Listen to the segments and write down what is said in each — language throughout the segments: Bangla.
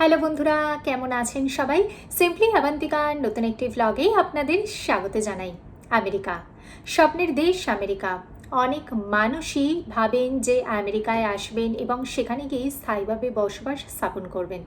হ্যালো বন্ধুরা, কেমন আছেন সবাই? সিম্পলি আবান্তিকার নতুন একটি ভ্লগে আপনাদের স্বাগত জানাই। আমেরিকা। স্বপ্নের দেশ আমেরিকা। অনেক মানুষই ভাবেন যে আমেরিকায় আসবেন এবং সেখানে গিয়ে স্থায়ীভাবে বসবাস স্থাপন করবেন।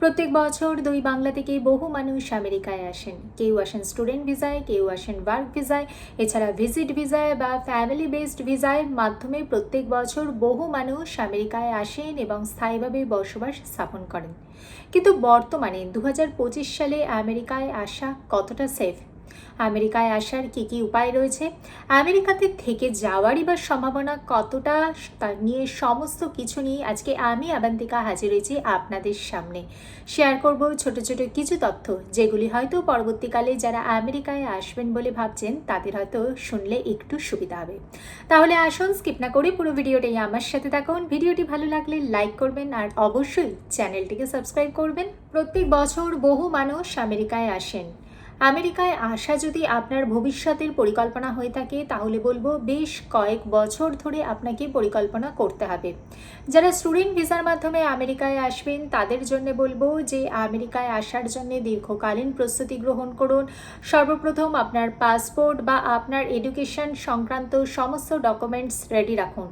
প্রত্যেক বছর দুই বাংলা থেকে বহু মানুষ আমেরিকায় আসেন। কেউ আসেন স্টুডেন্ট ভিসায়, কেউ আসেন ওয়ার্ক ভিসায়, এছাড়া ভিজিট ভিসায় বা ফ্যামিলি বেসড ভিসায় মাধ্যমে প্রত্যেক বছর বহু মানুষ আমেরিকায় আসেন এবং স্থায়ীভাবে বসবাস স্থাপন করেন। কিন্তু বর্তমানে দু হাজার পঁচিশ সালে আমেরিকায় আসা কতটা সেফ আমেরিকায় আসার কী কী উপায় রয়েছে? আমেরিকাতে থেকে যাওয়ারই বা সম্ভাবনা কতটা, তা নিয়ে সমস্ত কিছু নিয়ে আজকে আমি, আবান্তিকা, হাজির হয়েছি আপনাদের সামনে। শেয়ার করব ছোট ছোট কিছু তথ্য, যেগুলি হয়তো পরবর্তীকালে যারা আমেরিকায় আসবেন বলে ভাবছেন, তাদের হয়তো শুনলে একটু সুবিধা হবে। তাহলে আসুন, স্কিপ না করে পুরো ভিডিওটাই আমার সাথে থাকুন। ভিডিওটি ভালো লাগলে লাইক করবেন আর অবশ্যই চ্যানেলটিকে সাবস্ক্রাইব করবেন। প্রত্যেক বছর বহু মানুষ আমেরিকায় আসেন। আমেরিকায় আসা যদি আপনার ভবিষ্যতের পরিকল্পনা হয়ে থাকে, তাহলে বলব বেশ কয়েক বছর ধরে আপনাকে পরিকল্পনা করতে হবে। যারা স্টুডেন্ট ভিসার মাধ্যমে আমেরিকায় আসবেন, তাদের জন্য বলব যে আমেরিকায় আসার জন্য দীর্ঘকালীন প্রস্তুতি গ্রহণ করুন। সর্বপ্রথম আপনার পাসপোর্ট বা আপনার এডুকেশন সংক্রান্ত সমস্ত ডকুমেন্টস রেডি রাখুন।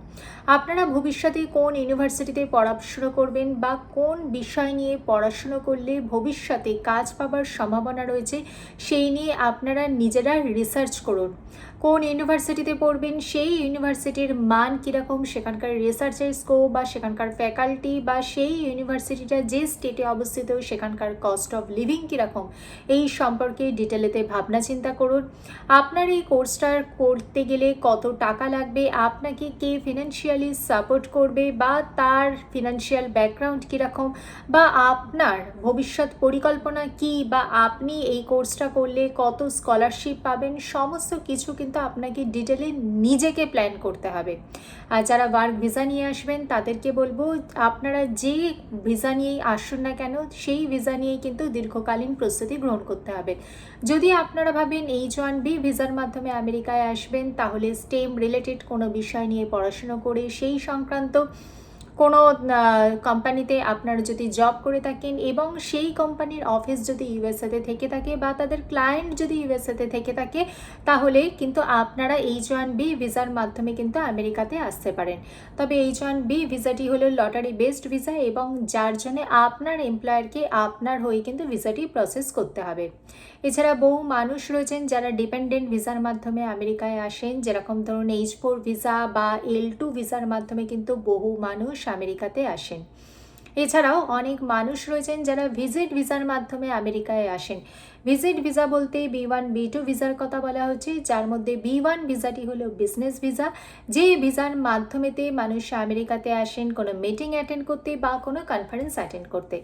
আপনারা ভবিষ্যতে কোন ইউনিভার্সিটিতে পড়াশুনো করবেন বা কোন বিষয় নিয়ে পড়াশুনো করলে ভবিষ্যতে কাজ পাবার সম্ভাবনা রয়েছে সেই নিয়ে আপনারা নিজেরা রিসার্চ করুন। কোন ইউনিভার্সিটিতে পড়বেন, সেই ইউনিভার্সিটির মান কীরকম, সেখানকার রিসার্চের স্কোপ বা সেখানকার ফ্যাকাল্টি বা সেই ইউনিভার্সিটিটা যে স্টেটে অবস্থিত, সেখানকার কস্ট অফ লিভিং কীরকম, এই সম্পর্কে ডিটেলেতে ভাবনা চিন্তা করুন। আপনার এই কোর্সটা করতে গেলে কত টাকা লাগবে, আপনাকে কে ফিনান্সিয়ালি সাপোর্ট করবে বা তার ফিনান্সিয়াল ব্যাকগ্রাউন্ড কীরকম, বা আপনার ভবিষ্যৎ পরিকল্পনা কি, বা আপনি এই কোর্সটা করলে কত স্কলারশিপ পাবেন, সমস্ত কিছু কিন্তু আপনাকে ডিটেলে নিজেকে প্ল্যান করতে হবে। আর যারা ওয়ার্ক ভিসা নিয়ে আসবেন, তাদেরকে বলব, আপনারা যে ভিসা নিয়েই আসুন না কেন, সেই ভিসা নিয়েই কিন্তু দীর্ঘকালীন প্রস্তুতি গ্রহণ করতে হবে। যদি আপনারা ভাবেন এইচ ওয়ান বি ভিসার মাধ্যমে আমেরিকায় আসবেন, তাহলে স্টেম রিলেটেড কোনো বিষয় নিয়ে পড়াশুনো করে সেই সংক্রান্ত কোনো কোম্পানিতে আপনারা যদি জব করে থাকেন এবং সেই কোম্পানির অফিস যদি ইউএসএতে থেকে থাকে বা তাদের ক্লায়েন্ট যদি ইউএসএতে থেকে থাকে, তাহলে কিন্তু আপনারা এইচ ওয়ান বি ভিসার মাধ্যমে কিন্তু আমেরিকাতে আসতে পারেন। তবে এইচ ওয়ান বি ভিসাটি হলো লটারি বেসড ভিসা এবং যার জন্য আপনার এমপ্লয়ারকে আপনার হয়ে কিন্তু ভিসাটি প্রসেস করতে হবে। এছাড়া বহু মানুষ রয়েছেন যারা ডিপেন্ডেন্ট ভিসার মাধ্যমে আমেরিকায় আসেন, যেরকম ধরুন এইচ ফোর ভিসা বা এল টু ভিসার মাধ্যমে কিন্তু বহু মানুষ আমেরিকাতে আসেন। এছাড়াও অনেক মানুষ রয়েছেন যারা ভিজিট ভিসার মাধ্যমে আমেরিকায় আসেন। ভিজিট ভিসা বলতে বি ওয়ান বি টু ভিসার কথা বলা হচ্ছে, যার মধ্যে বি ওয়ান ভিসাটি হলো বিজনেস ভিসা। যে ভিসার মাধ্যমেতে মানুষ আমেরিকাতে আসেন, কোনো মিটিং অ্যাটেন্ড করতে বা কোনো কনফারেন্স অ্যাটেন্ড করতে।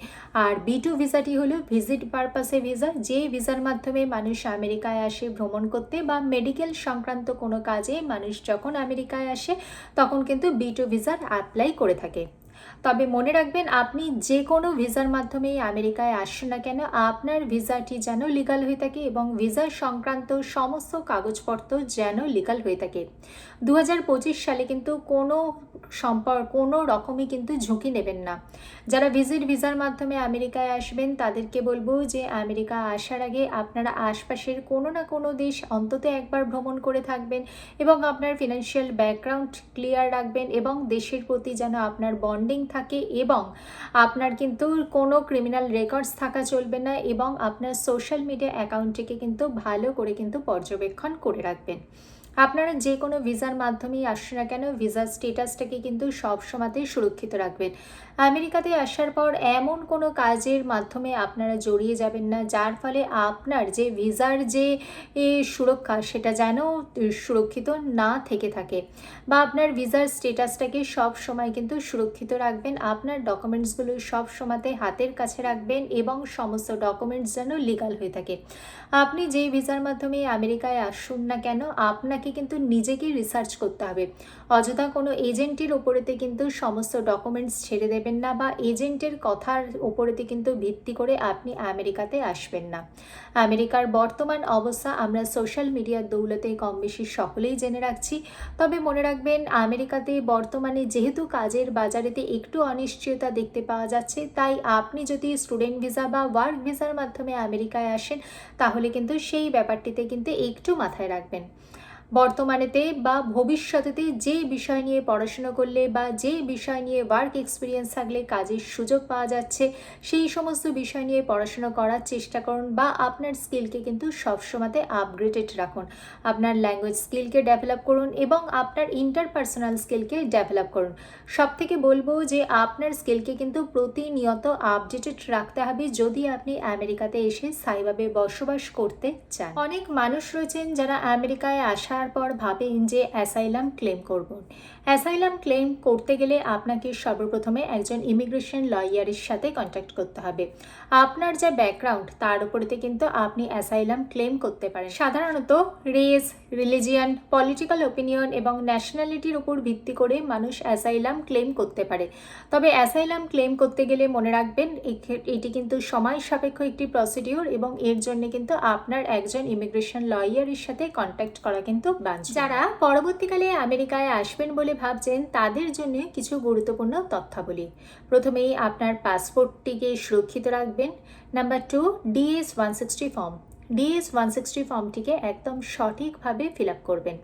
আর বি টু ভিসাটি হলো ভিজিট পারপাসে ভিসা, যে ভিসার মাধ্যমে মানুষ আমেরিকায় আসে ভ্রমণ করতে বা মেডিকেল সংক্রান্ত কোনো কাজে মানুষ যখন আমেরিকায় আসে, তখন কিন্তু বি টু ভিসার অ্যাপ্লাই করে থাকে। তবে মনে রাখবেন, আপনি যে কোনো ভিসার মাধ্যমেই আমেরিকায় আসুন না কেন, আপনার ভিসাটি যেন লিগাল হয়ে থাকে এবং ভিসা সংক্রান্ত সমস্ত কাগজপত্র যেন লিগাল হয়ে থাকে। দু হাজার পঁচিশ সালে কিন্তু কোনো সম্পর্ক কোনো রকমই কিন্তু ঝুঁকি নেবেন না। যারা ভিজিট ভিসার মাধ্যমে আমেরিকায় আসবেন, তাদেরকে বলব যে আমেরিকা আসার আগে আপনারা আশপাশের কোনো না কোনো দেশ অন্তত একবার ভ্রমণ করে থাকবেন এবং আপনার ফিনান্সিয়াল ব্যাকগ্রাউন্ড ক্লিয়ার রাখবেন এবং দেশের প্রতি যেন আপনার বন্ডিং থাকে এবং আপনার কিন্তু কোনো ক্রিমিনাল রেকর্ডস থাকা চলবে না এবং আপনার সোশ্যাল মিডিয়া অ্যাকাউন্টটিকে কিন্তু ভালো করে কিন্তু পর্যবেক্ষণ করে রাখবেন। আপনারা যে কোনো ভিসার মাধ্যমেই আসুন না কেন, ভিসার স্টেটাসটাকে কিন্তু সব সময়তেই সুরক্ষিত রাখবেন। আমেরিকাতে আসার পর এমন কোনো কাজের মাধ্যমে আপনারা জড়িয়ে যাবেন না, যার ফলে আপনার যে ভিসার যে সুরক্ষা সেটা যেন সুরক্ষিত না থেকে থাকে বা আপনার ভিসার স্টেটাসটাকে সব সময় কিন্তু সুরক্ষিত রাখবেন, আপনার ডকুমেন্টসগুলো সব সময়তে হাতের কাছে রাখবেন এবং সমস্ত ডকুমেন্টস যেন লিগাল হয়ে থাকে। আপনি যেই ভিসার মাধ্যমে আমেরিকায় আসুন না কেন, আপনাকে কিন্তু নিজেকে রিসার্চ করতে হবে। অযথা কোনো এজেন্টের ওপরেতে কিন্তু সমস্ত ডকুমেন্টস ছেড়ে দেবেন না বা এজেন্টের কথার ওপরেতে কিন্তু ভিত্তি করে আপনি আমেরিকাতে আসবেন না। আমেরিকার বর্তমান অবস্থা আমরা সোশ্যাল মিডিয়ার দৌলতে কম বেশি সকলেই জেনে রাখছি। তবে মনে রাখবেন, আমেরিকাতে বর্তমানে যেহেতু কাজের বাজারেতে একটু অনিশ্চয়তা দেখতে পাওয়া যাচ্ছে, তাই আপনি যদি স্টুডেন্ট ভিসা বা ওয়ার্ক ভিসার মাধ্যমে আমেরিকায় আসেন, তাহলে কিন্তু সেই ব্যাপারটিতে কিন্তু একটু মাথায় রাখবেন। বর্তমানেতে বা ভবিষ্যতেতে যে বিষয় নিয়ে পড়াশোনা করলে বা যে বিষয় নিয়ে ওয়ার্ক এক্সপিরিয়েন্স থাকলে কাজের সুযোগ পাওয়া যাচ্ছে, সেই সমস্ত বিষয় নিয়ে পড়াশোনা করার চেষ্টা করুন বা আপনার স্কিলকে কিন্তু সবসময়তে আপগ্রেডেড রাখুন। আপনার ল্যাঙ্গুয়েজ স্কিলকে ডেভেলপ করুন এবং আপনার ইন্টারপার্সোনাল স্কিলকে ডেভেলপ করুন। সব থেকে বলব যে আপনার স্কিলকে কিন্তু প্রতিনিয়ত আপডেটেড রাখতে হবে যদি আপনি আমেরিকাতে এসে স্থায়ীভাবে বসবাস করতে চান। অনেক মানুষ রয়েছেন যারা আমেরিকায় আসা পর ভাবেন যে অ্যাসাইলাম ক্লেম করব। অ্যাসাইলাম ক্লেম করতে গেলে আপনাকে সর্বপ্রথমে একজন ইমিগ্রেশন লয়ারের সাথে কন্ট্যাক্ট করতে হবে। আপনার যা ব্যাকগ্রাউন্ড, তার উপরেতে কিন্তু আপনি অ্যাসাইলাম ক্লেম করতে পারেন। সাধারণত রেস, রিলিজিয়ান, পলিটিক্যাল ওপিনিয়ন এবং ন্যাশনালিটির উপর ভিত্তি করে মানুষ অ্যাসাইলাম ক্লেম করতে পারে। তবে অ্যাসাইলাম ক্লেম করতে গেলে মনে রাখবেন এটি কিন্তু সময় সাপেক্ষ একটি প্রসিডিওর এবং এর জন্য কিন্তু আপনার একজন ইমিগ্রেশন লয়ারের সাথে কন্ট্যাক্ট করা কিন্তু বাঞ্ছনীয়। যারা পরবর্তীকালে আমেরিকায় আসবেন বলে ভাবছেন তাদের জন্য কিছু গুরুত্বপূর্ণ তথ্যাবলী। প্রথমেই আপনার পাসপোর্টটিকে সুরক্ষিত রাখবেন। Number two DS one sixty form DS one sixty ফর্মটিকে একদম সঠিকভাবে ফিল আপ করবেন।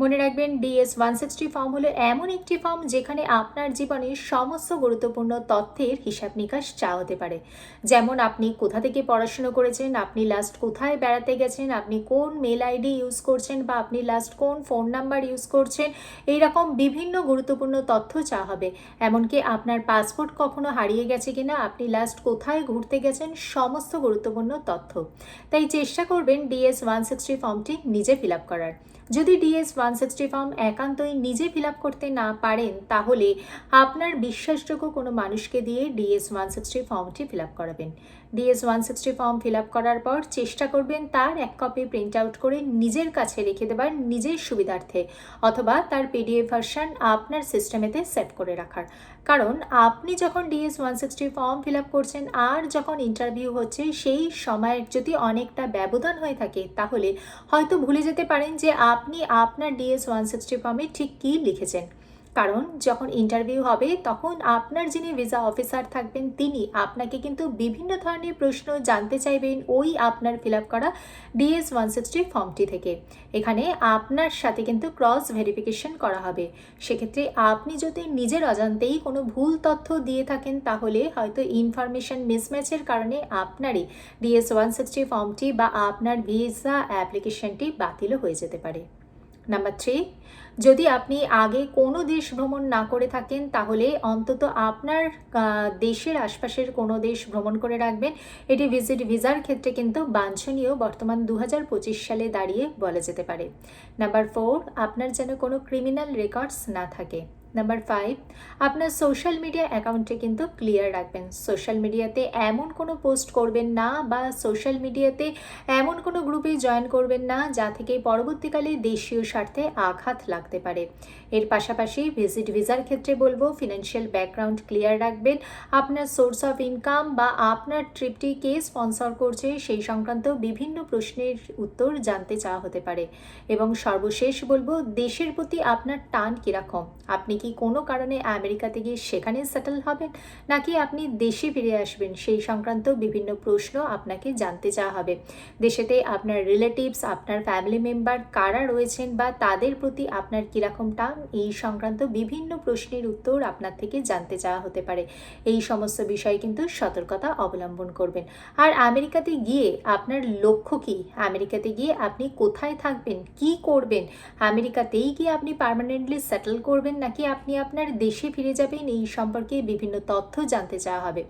মনে রাখবেন ডিএস ওয়ান সিক্সটি ফর্ম হলো এমন একটি ফর্ম যেখানে আপনার জীবনের সমস্ত গুরুত্বপূর্ণ তথ্যের হিসাব নিকাশ চাওয়া হতে পারে। যেমন আপনি কোথা থেকে পড়াশুনো করেছেন, আপনি লাস্ট কোথায় বেড়াতে গেছেন, আপনি কোন মেল আইডি ইউজ করছেন বা আপনি লাস্ট কোন ফোন নাম্বার ইউজ করছেন এই রকম বিভিন্ন গুরুত্বপূর্ণ তথ্য চা হবে। এমনকি আপনার পাসপোর্ট কখনো হারিয়ে গেছে কিনা, আপনি লাস্ট কোথায় ঘুরতে গেছেন, সমস্ত গুরুত্বপূর্ণ তথ্য। তাই চেষ্টা করবেন ডিএস ওয়ান সিক্সটি ফর্মটি নিজে ফিল আপ করার। যদি ডিএস ওয়ান সিক্সটি ফর্ম একান্তই নিজে ফিল করতে না পারেন, তাহলে আপনার বিশ্বাসযোগ্য কোনো মানুষকে দিয়ে ডিএস ওয়ান সিক্সটি ফর্মটি ফিল করাবেন। DS one sixty form fill up করার পর চেষ্টা করবেন তার এক কপি প্রিন্ট আউট করে নিজের কাছে রেখে দেবার নিজের সুবিধার্থে, অথবা তার পিডিএফ ভার্সান আপনার সিস্টেমেতে সেট করে রাখার। কারণ আপনি যখন DS one sixty form fill up করছেন আর যখন ইন্টারভিউ হচ্ছে, সেই সময়ের যদি অনেকটা ব্যবধান হয়ে থাকে, তাহলে হয়তো ভুলে যেতে পারেন যে আপনি আপনার ডিএস ওয়ান সিক্সটি ফর্মে ঠিক কী লিখেছেন। কারণ যখন ইন্টারভিউ হবে, তখন আপনার যিনি ভিসা অফিসার থাকবেন, তিনি আপনাকে কিন্তু বিভিন্ন ধরনের প্রশ্ন জানতে চাইবেন ওই আপনার ফিল আপ করা ডিএস ওয়ান সিক্সটি ফর্মটি থেকে। এখানে আপনার সাথে কিন্তু ক্রস ভেরিফিকেশন করা হবে। সেক্ষেত্রে আপনি যদি নিজের অজান্তেই কোনো ভুল তথ্য দিয়ে থাকেন, তাহলে হয়তো ইনফরমেশন মিসম্যাচের কারণে আপনারই ডিএস ওয়ান সিক্সটি ফর্মটি বা আপনার ভিসা অ্যাপ্লিকেশনটি বাতিলও হয়ে যেতে পারে। নাম্বার থ্রি যদি আপনি আগে কোনো দেশ ভ্রমণ না করে থাকেন, তাহলে অন্তত আপনার দেশের আশপাশের কোনো দেশ ভ্রমণ করে রাখবেন। এটি ভিজিট ভিসার ক্ষেত্রে কিন্তু বাঞ্ছনীয়, বর্তমান দু হাজার পঁচিশ সালে দাঁড়িয়ে বলা যেতে পারে। নাম্বার ফোর আপনার যেন কোনো ক্রিমিনাল রেকর্ডস না থাকে। নাম্বার ফাইভ আপনার সোশ্যাল মিডিয়া অ্যাকাউন্টে কিন্তু ক্লিয়ার রাখবেন। সোশ্যাল মিডিয়াতে এমন কোনো পোস্ট করবেন না বা সোশ্যাল মিডিয়াতে এমন কোনো গ্রুপে জয়েন করবেন না যা থেকে পরবর্তীকালে দেশীয় স্বার্থে আঘাত লাগতে পারে। এর পাশাপাশি ভিজিট ভিসার ক্ষেত্রে বলব ফিনান্সিয়াল ব্যাকগ্রাউন্ড ক্লিয়ার রাখবেন। আপনার সোর্স অফ ইনকাম বা আপনার ট্রিপটি কে স্পন্সর করছে সেই সংক্রান্ত বিভিন্ন প্রশ্নের উত্তর জানতে চাওয়া হতে পারে। এবং সর্বশেষ বলব, দেশের প্রতি আপনার টান কীরকম? আপনি কি কোনো কারণে আমেরিকাতে গিয়ে সেখানে সেটেল হবেন? নাকি আপনি দেশে ফিরে আসবেন? সেই সংক্রান্ত বিভিন্ন প্রশ্ন আপনাকে জানতে চাওয়া হবে। দেশেতে আপনার রিলেটিভস আপনার ফ্যামিলি মেম্বার কারা রয়েছেন বা তাদের প্রতি আপনার কীরকম টান? এই সংক্রান্ত বিভিন্ন প্রশ্নের উত্তর আপনার থেকে জানতে চাওয়া হতে পারে। এই সমস্ত বিষয়ে কিন্তু সতর্কতা অবলম্বন করবেন। আর আমেরিকাতে গিয়ে আপনার লক্ষ্য কি? আমেরিকাতে গিয়ে আপনি কোথায় থাকবেন? কি করবেন? আমেরিকাতেই গিয়ে আপনি পারমানেন্টলি সেটেল করবেন? নাকি আপনি আপনার দেশে ফিরে যাবেন, এই সম্পর্কে বিভিন্ন তথ্য জানতে চাওয়া হবে।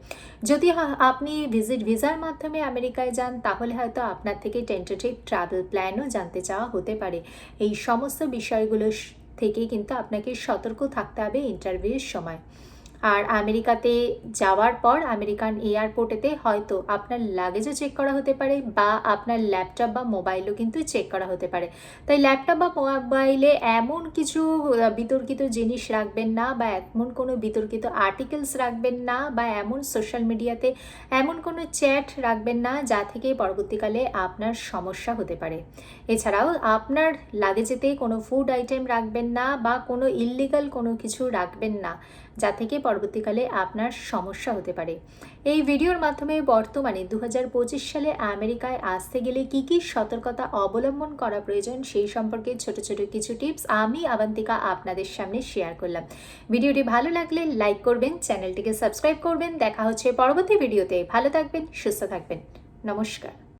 যদি আপনি ভিজিট ভিসার মাধ্যমে আমেরিকায় যান, তাহলে হয়তো আপনার থেকে টেন্টেটিভ ট্রাভেল প্ল্যানও জানতে চাওয়া হতে পারে। এই সমস্ত বিষয়গুলো থেকে কিন্তু আপনাকে সতর্ক থাকতে হবে ইন্টারভিউর সময়। আর আমেরিকাতে যাওয়ার পর আমেরিকান এয়ারপোর্টেতে হয়তো আপনার লাগেজও চেক করা হতে পারে বা আপনার ল্যাপটপ বা মোবাইলও কিন্তু চেক করা হতে পারে। তাই ল্যাপটপ বা মোবাইলে এমন কিছু বিতর্কিত জিনিস রাখবেন না বা এমন কোনো বিতর্কিত আর্টিকেলস রাখবেন না বা এমন সোশ্যাল মিডিয়াতে এমন কোনো চ্যাট রাখবেন না যা থেকে পরবর্তীকালে আপনার সমস্যা হতে পারে। এছাড়াও আপনার লাগেজেতে কোনো ফুড আইটেম রাখবেন না বা কোনো ইললিগাল কোনো কিছু রাখবেন না। যা থেকে পরবর্তীকালে আপনার সমস্যা হতে পারে। এই ভিডিওর মাধ্যমে বর্তমানে দু হাজার পঁচিশ সালে আমেরিকায় আসতে গেলে কি কি সতর্কতা অবলম্বন করা প্রয়োজন সেই সম্পর্কে ছোট ছোট কিছু টিপস আমি আবান্তিকা আপনাদের সামনে শেয়ার করলাম। ভিডিওটি ভালো লাগলে লাইক করবেন, চ্যানেলটিকে সাবস্ক্রাইব করবেন। দেখা হচ্ছে পরবর্তী ভিডিওতে। ভালো থাকবেন, সুস্থ থাকবেন। নমস্কার।